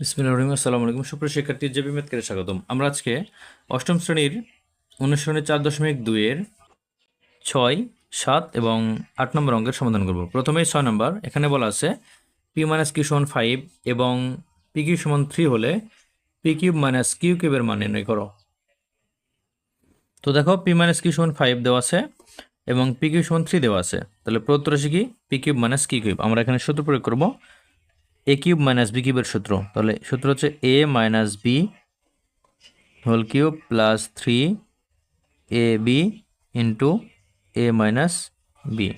রহমানির রহিম। আসসালামু আলাইকুম। সুপ্রিয় শিক্ষার্থী জেবি মেথকে স্বাগতম। আমরা আজকে অষ্টম শ্রেণির অনুসরণের চার দশমিক দুইয়ের ছয়, সাত এবং আট নম্বর অঙ্কের সমাধান করব। প্রথমেই ছয় নম্বর, এখানে বলা আছে পি মাইনাস কিউ সমান ফাইভ এবং পি কিউ সমান থ্রি হলে পি কিউব মাইনাস কিউ কিউবের মান নির্ণয় করো। তো দেখো, পি মাইনাস কিউ সমান ফাইভ দেওয়া আছে এবং পি কিউ সমান থ্রি দেওয়া আছে। তাহলে প্রদত্ত রাশি কি? P cube minus Q cube. আমরা এখানে সূত্র প্রয়োগ করব। এ কিউব মাইনাস বি কিউবের সূত্র। তাহলে সূত্র হচ্ছে A minus B whole cube plus three A B into A minus B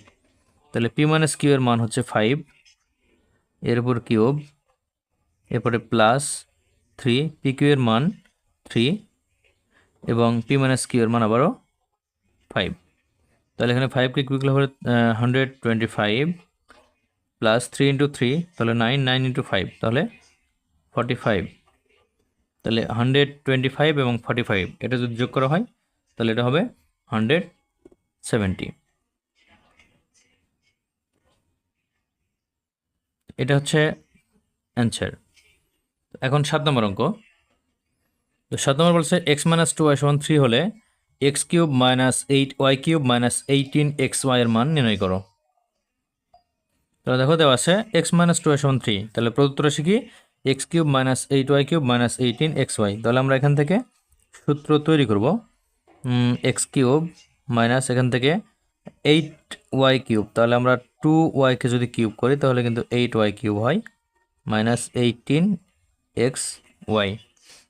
তাহলে পি মাইনাস কিউ এর মান হচ্ছে ফাইভ এর উপর কিউব এরপরে প্লাস থ্রি পি কিউ এর মান থ্রি এবং পি মাইনাস কিউ এর মান আবারও ফাইভ তাহলে এখানে ফাইভকে কিউগুলো হবে hundred twenty five plus three into three তাহলে নাইন নাইন ইন্টু ফাইভ তাহলে ফর্টি ফাইভ তাহলে হান্ড্রেড টোয়েন্টি ফাইভ এবং ফর্টি ফাইভ এটা যদি যোগ করা হয়, তাহলে এটা হবে হান্ড্রেড সেভেন্টি এটা হচ্ছে অ্যান্সার এখন সাত নম্বর অঙ্ক। তো সাত নম্বর বলছে এক্স মাইনাস টু ওয়াই সমান থ্রি হলে X cube minus eight Y cube minus eighteen X ওয়াইয়ের মান নির্ণয় করো। তাহলে দেখো দেওয়া আছে এক্স মাইনাস টু সমান থ্রি তাহলে প্রদত্ত রাশি কি? X cube minus eight Y cube minus eighteen X Y তাহলে আমরা এখান থেকে সূত্র তৈরি করব। এক্স কিউব মাইনাস এখান থেকে এইট ওয়াই কিউব তাহলে আমরা টু ওয়াইকে যদি কিউব করি, তাহলে কিন্তু এইট ওয়াই কিউব হয় মাইনাস এইটিন এক্স ওয়াই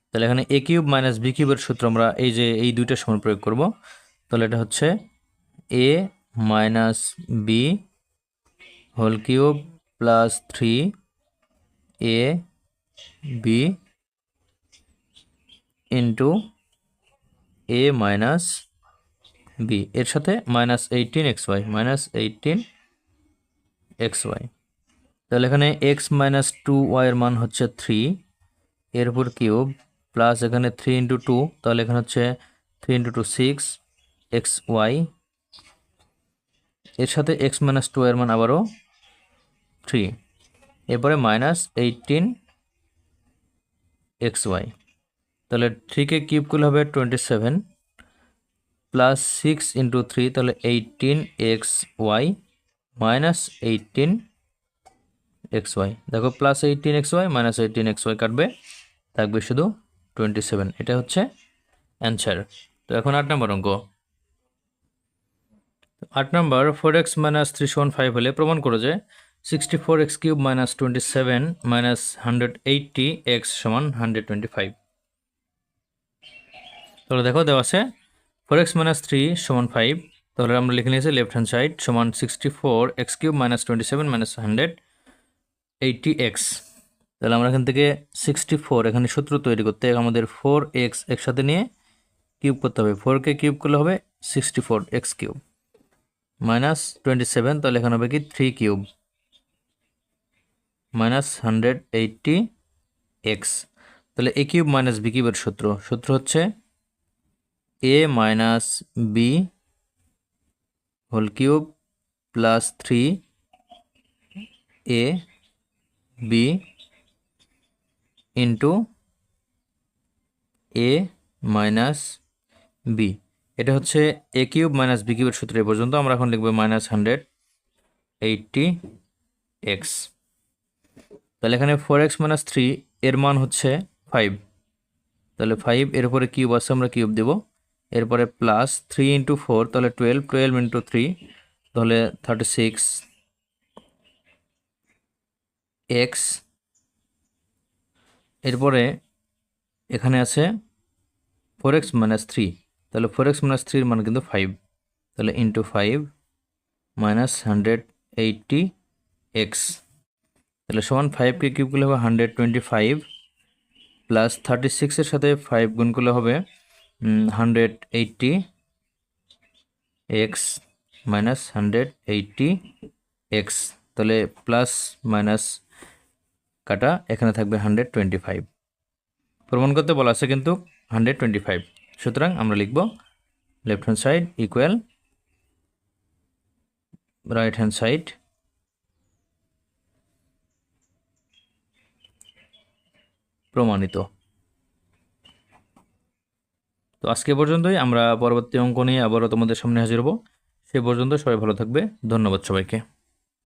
তাহলে এখানে এ কিউব মাইনাস বি কিউবের সূত্র আমরা এই যে এই দুইটা সময় প্রয়োগ করব। তাহলে এটা হচ্ছে A minus B whole cube plus three A B into A minus B এর সাথে minus eighteen X Y minus eighteen X Y তাহলে এখানে এক্স মাইনাস টু ওয়াইয়ের মান হচ্ছে থ্রি এর উপর কিউব প্লাস এখানে থ্রি ইন্টু টু তাহলে এখানে হচ্ছে three into two six X Y এর সাথে এক্স মাইনাস টু এর মান আবারও থ্রি এরপরে মাইনাস এইটিন এক্স ওয়াই তাহলে থ্রিকে কিউব করলে হবে twenty seven plus six into three তাহলে eighteen X Y minus eighteen X Y দেখো plus eighteen X Y minus eighteen X Y কাটবে, থাকবে শুধু টোয়েন্টি সেভেন এটা হচ্ছে অ্যান্সার তো এখন আট নম্বর অঙ্ক। আট number four x minus three seven five হলে প্রমাণ করো যে sixty four x cube minus twenty seven minus hundred eighty x সমান হান্ড্রেড টোয়েন্টি ফাইভ তাহলে দেখো দেওয়া আছে ফোর এক্স মাইনাস থ্রি সমান ফাইভ তাহলে আমরা লিখে নিয়েছি লেফট হ্যান্ড সাইড সমান sixty four x cube minus twenty seven minus hundred eighty x তাহলে আমরা এখান থেকে সিক্সটি ফোর এখানে সূত্র তৈরি করতে আমাদের ফোর এক্স একসাথে নিয়ে কিউব করতে হবে। ফোরকে কিউব করলে হবে sixty four x cube minus twenty seven তাহলে এখানে হবে কি three cube minus hundred eighty x. তাহলে এ কিউব মাইনাস বি কিউবের সূত্র। সূত্র হচ্ছে a minus b whole cube plus three a b into a minus b. এটা হচ্ছে এ কিউব মাইনাস বি কিউবের সূত্র এ পর্যন্ত। আমরা এখন লিখব মাইনাস হান্ড্রেড এইটটি এক্স। তাহলে এখানে ফোর এক্স মাইনাস থ্রি এর মান হচ্ছে ফাইভ তাহলে ফাইভ এর উপরে কিউব আছে, আমরা কিউব দেব। এরপরে প্লাস থ্রি ইন্টু ফোর তাহলে টুয়েলভ টুয়েলভ ইন্টু থ্রি তাহলে থার্টি সিক্স এক্স এরপরে এখানে আছে ফোর এক্স মাইনাস থ্রি তাহলে ফোর এক্স মাইনাস থ্রির মান কিন্তু ফাইভ তাহলে into five minus hundred eighty x তাহলে সমান ফাইভকে কিউব করলে হবে hundred twenty five plus thirty সিক্সের সাথে ফাইভ গুণ করলে হবে hundred eighty x minus hundred eighty x তাহলে প্লাস মাইনাস কাটা এখানে থাকবে হান্ড্রেড টোয়েন্টি ফাইভ প্রমাণ করতে বলা আছে কিন্তু হান্ড্রেড টোয়েন্টি ফাইভ সুতরাং আমরা লিখব left hand side equal right hand side প্রমাণিত। তো আজকে পর্যন্তই, আমরা পরবর্তী অঙ্ক নিয়ে আবারও তোমাদের সামনে হাজির হব। সে পর্যন্ত সবাই ভালো থাকবে। ধন্যবাদ সবাইকে।